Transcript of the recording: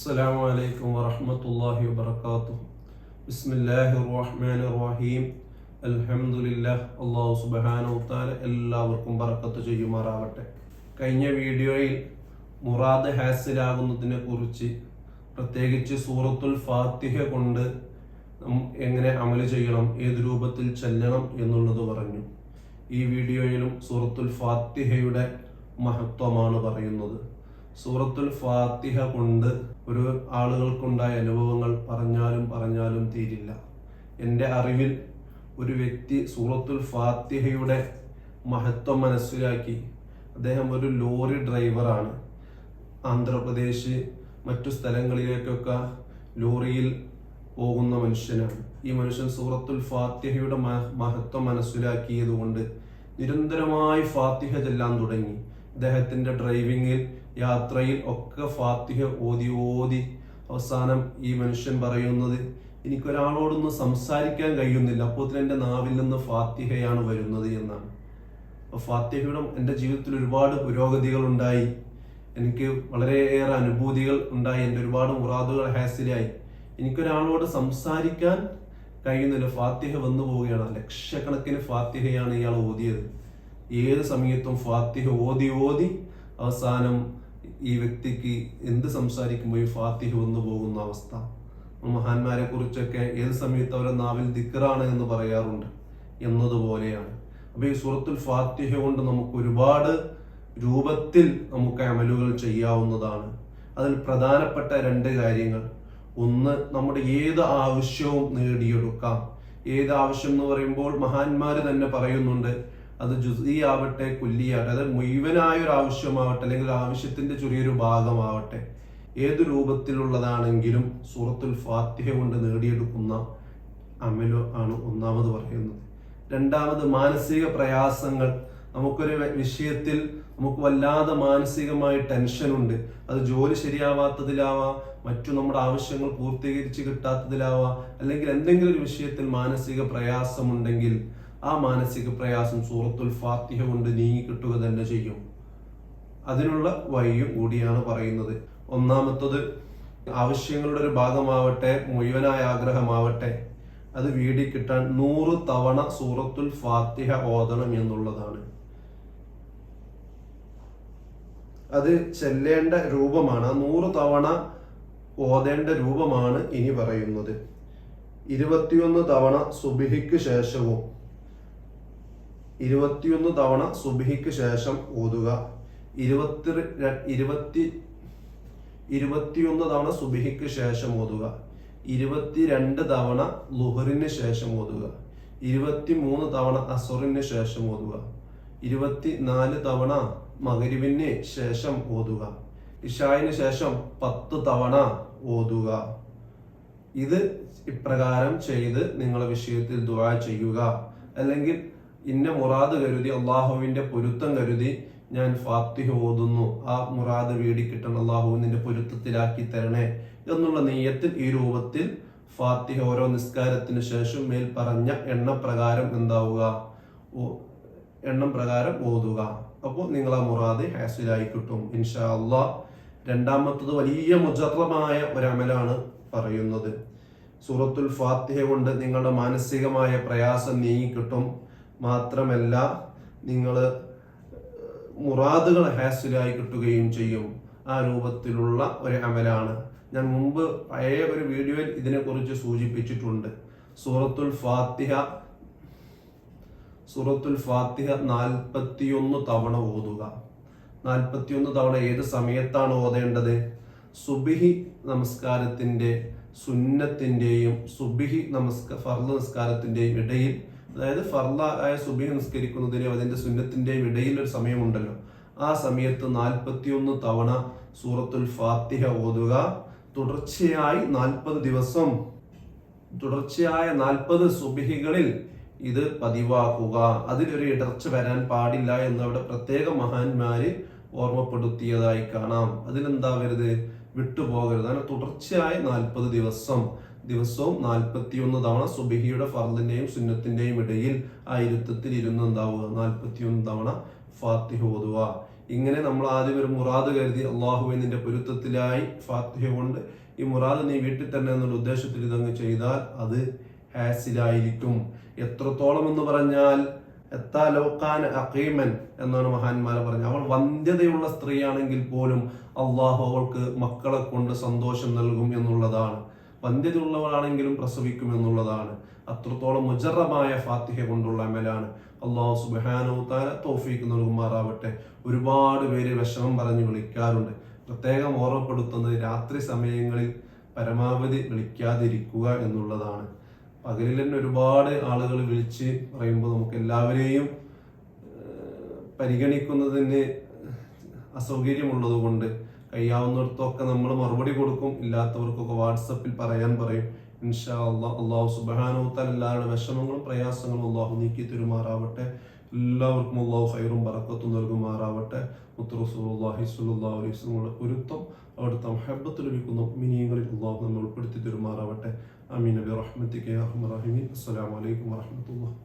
السلام عليكم ورحمة الله وبركاته بسم الله الرحمن الرحيم അൽഹംദുലില്ലാ അള്ളാഹു സുബ്ഹാനഹു തആല എല്ലാവർക്കും ബറക്കത്ത് ചെയ്യുമാറാവട്ടെ കഴിഞ്ഞ വീഡിയോയിൽ മുറാദ് ഹാസിലാകുന്നതിനെ കുറിച്ച് പ്രത്യേകിച്ച് സൂറത്തുൽ ഫാത്തിഹ കൊണ്ട് നം- എങ്ങനെ അമല് ചെയ്യണം ഏത് രൂപത്തിൽ ചെല്ലണം എന്നുള്ളത് പറഞ്ഞു ഈ വീഡിയോയിലും സൂറത്തുൽ ഫാത്തിഹയുടെ മഹത്വമാണ് പറയുന്നത് സൂറത്തുൽ ഫാത്തിഹ കൊണ്ട് ഒരു ആളുകൾക്കുണ്ടായ അനുഭവങ്ങൾ പറഞ്ഞാലും പറഞ്ഞാലും തീരില്ല. എന്റെ അറിവിൽ ഒരു വ്യക്തി സൂറത്തുൽ ഫാത്തിഹയുടെ മഹത്വം മനസ്സിലാക്കി. അദ്ദേഹം ഒരു ലോറി ഡ്രൈവറാണ്. ആന്ധ്രാപ്രദേശ് മറ്റു സ്ഥലങ്ങളിലേക്കൊക്കെ ലോറിയിൽ പോകുന്ന മനുഷ്യനാണ്. ഈ മനുഷ്യൻ സൂറത്തുൽ ഫാത്തിഹയുടെ മഹത്വം മനസ്സിലാക്കിയത് കൊണ്ട് നിരന്തരമായി ഫാത്തിഹ ചെല്ലാൻ തുടങ്ങി. അദ്ദേഹത്തിന്റെ ഡ്രൈവിങ്ങിൽ യാത്രയിൽ ഒക്കെ ഫാത്തിഹ ഓതി ഓതി അവസാനം ഈ മനുഷ്യൻ പറയുന്നത് എനിക്കൊരാളോടൊന്ന് സംസാരിക്കാൻ കഴിയുന്നില്ല. അപ്പോൾ എന്റെ നാവിൽ നിന്ന് ഫാത്തിഹയാണ് വരുന്നത് എന്നാണ്. അപ്പൊ ഫാത്തിഹയുടെ എന്റെ ജീവിതത്തിൽ ഒരുപാട് പുരോഗതികൾ ഉണ്ടായി. എനിക്ക് വളരെയേറെ അനുഭൂതികൾ ഉണ്ടായി. എന്റെ ഒരുപാട് മുറാദുകൾ ഹാസിലായി. എനിക്കൊരാളോട് സംസാരിക്കാൻ കഴിയുന്നില്ല. ഫാത്തിഹ വന്നു പോവുകയാണ്. ലക്ഷക്കണക്കിന് ഫാത്തിഹയാണ് ഇയാൾ ഓതിയത്. ഏത് സമയത്തും ഫാത്തിഹ ഓതി ഓതി അവസാനം ഈ വ്യക്തിക്ക് എന്ത് സംസാരിക്കുമ്പോൾ ഈ ഫാത്തിഹ വന്നു പോകുന്ന അവസ്ഥ. മഹാന്മാരെ കുറിച്ചൊക്കെ ഏത് സമയത്ത് അവരുടെ നാവിൽ ദിക്കറാണ് എന്ന് പറയാറുണ്ട്. എന്നതുപോലെയാണ്. അപ്പൊ ഈ സൂറത്തുൽ ഫാത്തിഹ കൊണ്ട് നമുക്ക് ഒരുപാട് രൂപത്തിൽ നമുക്ക് അമലുകൾ ചെയ്യാവുന്നതാണ്. അതിൽ പ്രധാനപ്പെട്ട രണ്ട് കാര്യങ്ങൾ. ഒന്ന് നമ്മുടെ ഏത് ആവശ്യവും നേടിയെടുക്കാം. ഏത് ആവശ്യം എന്ന് പറയുമ്പോൾ മഹാന്മാര് തന്നെ പറയുന്നുണ്ട് അത് ജുസി ആവട്ടെ കുല്ലിയാവട്ടെ അത് മുഴുവനായ ഒരു ആവശ്യമാവട്ടെ അല്ലെങ്കിൽ ആവശ്യത്തിന്റെ ചെറിയൊരു ഭാഗമാവട്ടെ ഏത് രൂപത്തിലുള്ളതാണെങ്കിലും സൂറത്തുൽ ഫാത്തിഹ കൊണ്ട് നേടിയെടുക്കുന്ന അമലു ആണ് ഒന്നാമത് പറയുന്നത്. രണ്ടാമത് മാനസിക പ്രയാസങ്ങൾ. നമുക്കൊരു വിഷയത്തിൽ നമുക്ക് വല്ലാതെ മാനസികമായി ടെൻഷൻ ഉണ്ട്. അത് ജോലി ശരിയാവാത്തതിലാവാം മറ്റു നമ്മുടെ ആവശ്യങ്ങൾ പൂർത്തീകരിച്ച് കിട്ടാത്തതിലാവാം അല്ലെങ്കിൽ എന്തെങ്കിലും ഒരു വിഷയത്തിൽ മാനസിക പ്രയാസമുണ്ടെങ്കിൽ ആ മാനസിക പ്രയാസം സൂറത്തുൽ ഫാത്തിഹ കൊണ്ട് നീങ്ങി കിട്ടുക തന്നെ ചെയ്യും. അതിനുള്ള വഴിയും കൂടിയാണ് പറയുന്നത്. ഒന്നാമത്തത് ആവശ്യങ്ങളുടെ ഒരു ഭാഗമാവട്ടെ മുഴുവനായ ആഗ്രഹമാവട്ടെ അത് വീടി കിട്ടാൻ നൂറ് തവണ സൂറത്തുൽ ഫാത്തിഹ ഓതണം എന്നുള്ളതാണ്. അത് ചെല്ലേണ്ട രൂപമാണ് ആ നൂറ് തവണ ഓതേണ്ട രൂപമാണ് ഇനി പറയുന്നത്. ഇരുപത്തിയൊന്ന് തവണ സുബിഹിക്ക് ശേഷവും ഇരുപത്തിയൊന്ന് തവണ സുബിഹിക്ക് ശേഷം ഓതുക. ഇരുപത്തി ഇരുപത്തി ഇരുപത്തിയൊന്ന് തവണ സുബിഹിക്ക് ശേഷം ഓതുക. ഇരുപത്തിരണ്ട് തവണ ലുഹറിന് ശേഷം ഓതുക. ഇരുപത്തി മൂന്ന് തവണ അസുറിന് ശേഷം ഓതുക. ഇരുപത്തി നാല് തവണ മകരിവിന് ശേഷം ഓതുക. ഇഷായിന് ശേഷം പത്ത് തവണ ഓതുക. ഇത് ഇപ്രകാരം ചെയ്ത് നിങ്ങളെ വിഷയത്തിൽ ദുവാ ചെയ്യുക. അല്ലെങ്കിൽ ഇന്ന മുറാദ് കരുതി അള്ളാഹുവിന്റെ പൊരുത്തം കരുതി ഞാൻ ഫാത്തിഹ ഓതുന്നു. ആ മുറാദ് വീടി കിട്ടണം അള്ളാഹു നിന്റെ പൊരുത്തത്തിലാക്കി തരണേ എന്നുള്ള നെയ്യത്തിൽ ഈ രൂപത്തിൽ ഫാത്തിഹ ഓരോ നിസ്കാരത്തിന് ശേഷം മേൽ പറഞ്ഞ എണ്ണ പ്രകാരം എന്താവുക? എണ്ണം പ്രകാരം ഓതുക. അപ്പോൾ നിങ്ങൾ ആ മുറാദ് ഹാസിലായി കിട്ടും. ഇൻഷാ അള്ളാ രണ്ടാമത്തത് വലിയ മുജറമായ ഒരമലാണ് പറയുന്നത്. സൂറത്തുൽ ഫാത്തിഹ കൊണ്ട് നിങ്ങളുടെ മാനസികമായ പ്രയാസം നീങ്ങിക്കിട്ടും മാത്രമല്ല നിങ്ങൾ മുറാദുകൾ ഹാസിലായി കിട്ടുകയും ചെയ്യും. ആ രൂപത്തിലുള്ള ഒരു അമലാണ്. ഞാൻ മുമ്പ് പഴയ ഒരു വീഡിയോയിൽ ഇതിനെക്കുറിച്ച് സൂചിപ്പിച്ചിട്ടുണ്ട്. സൂറത്തുൽ ഫാത്തിഹ സൂറത്തുൽ ഫാത്തിഹ നാൽപ്പത്തിയൊന്ന് തവണ ഓതുക. നാൽപ്പത്തിയൊന്ന് തവണ ഏത് സമയത്താണ് ഓതേണ്ടത്? സുബിഹി നമസ്കാരത്തിന്റെ സുന്നത്തിന്റെയും സുബിഹി നമസ്ക ഫർദ് നമസ്കാരത്തിന്റെയും ഇടയിൽ അതായത് ഫർള ആയ സുബി നിസ്കരിക്കുന്നതിനും അതിന്റെ സുന്നത്തിന്റെയും ഇടയിൽ ഒരു സമയമുണ്ടല്ലോ. ആ സമയത്ത് നാൽപ്പത്തിയൊന്ന് തവണ സൂറത്തുൽ ഫാത്തിഹ ഓതുക. തുടർച്ചയായി നാൽപ്പത് ദിവസം തുടർച്ചയായ നാൽപ്പത് സുബിഹികളിൽ ഇത് പതിവാക്കുക. അതിലൊരു ഇടർച്ച വരാൻ പാടില്ല എന്ന് അവിടെ പ്രത്യേക മഹാന്മാര് ഓർമ്മപ്പെടുത്തിയതായി കാണാം. അതിലെന്താ വരുത് വിട്ടുപോകരുത്. അങ്ങനെ തുടർച്ചയായി നാൽപ്പത് ദിവസം ദിവസവും നാൽപ്പത്തിയൊന്ന് തവണ സുബിഹിയുടെ ഫർദിന്റെയും സുന്നത്തിന്റെയും ഇടയിൽ ആ ഇരുത്തത്തിൽ ഇരുന്ന് എന്താവുക? നാൽപ്പത്തിയൊന്ന് തവണ ഫാത്തിഹ ഓതുക. ഇങ്ങനെ നമ്മൾ ആദ്യം ഒരു മുറാദ് കരുതി അള്ളാഹുവെ നിന്റെ പൊരുത്തത്തിലായി ഫാത്തിഹ കൊണ്ട് ഈ മുറാദ് നീ വീട്ടിൽ തന്നെ എന്നുള്ള ഉദ്ദേശത്തിൽ ഇതങ്ങ് ചെയ്താൽ അത് ഹാസിലായിരിക്കും. എത്രത്തോളം എന്ന് പറഞ്ഞാൽ എത്താലോക്കാൻ അക്കീമൻ എന്നാണ് മഹാന്മാരെ പറഞ്ഞത് അവൾ വന്ധ്യതയുള്ള സ്ത്രീയാണെങ്കിൽ പോലും അള്ളാഹു അവൾക്ക് മക്കളെ കൊണ്ട് സന്തോഷം നൽകും എന്നുള്ളതാണ്. വന്ധ്യതയുള്ളവളാണെങ്കിലും പ്രസവിക്കും എന്നുള്ളതാണ്. അത്രത്തോളം മുജറമായ ഫാത്തിഹ കൊണ്ടുള്ള അമലാണ്. അള്ളാഹു സുബാനവുത്താല തോഫീക്ക് നൽകുമാറാവട്ടെ. ഒരുപാട് പേര് വിഷമം പറഞ്ഞ് വിളിക്കാറുണ്ട്. പ്രത്യേകം ഓർമ്മപ്പെടുത്തുന്നത് രാത്രി സമയങ്ങളിൽ പരമാവധി വിളിക്കാതിരിക്കുക എന്നുള്ളതാണ്. പകലിൽ തന്നെ ഒരുപാട് ആളുകൾ വിളിച്ച് പറയുമ്പോൾ നമുക്ക് എല്ലാവരെയും പരിഗണിക്കുന്നതിന് അസൗകര്യമുള്ളത് കൊണ്ട് കഴിയാവുന്നിടത്തൊക്കെ നമ്മൾ മറുപടി കൊടുക്കും. ഇല്ലാത്തവർക്കൊക്കെ വാട്സപ്പിൽ പറയാൻ പറയും. ഇൻഷാ അള്ളാഹ് അള്ളാഹു സുബാനോത്താൽ എല്ലാവരുടെ വിഷമങ്ങളും പ്രയാസങ്ങളും അള്ളാഹു നീക്കി തരുമാറാവട്ടെ. എല്ലാവർക്കും അള്ളാഹു ഹൈറും ബറക്കത്തും നൽകുമാറാവട്ടെ. മുത്തുറസൂലുള്ളാഹി സ്വല്ലല്ലാഹു അലൈഹി വസല്ലമയുടെ പൊരുത്തം അവിടുത്തെ ഹെബത്ത് ലഭിക്കുന്ന മിനിയങ്ങളിൽ അള്ളാഹു നമ്മൾ ഉൾപ്പെടുത്തി തരുമാറാവട്ടെ. അമീൻ നബി റഹ്മത്തിക്ക് അസ്സലാമു അലൈക്കും വറഹ്മത്തുള്ളാഹി.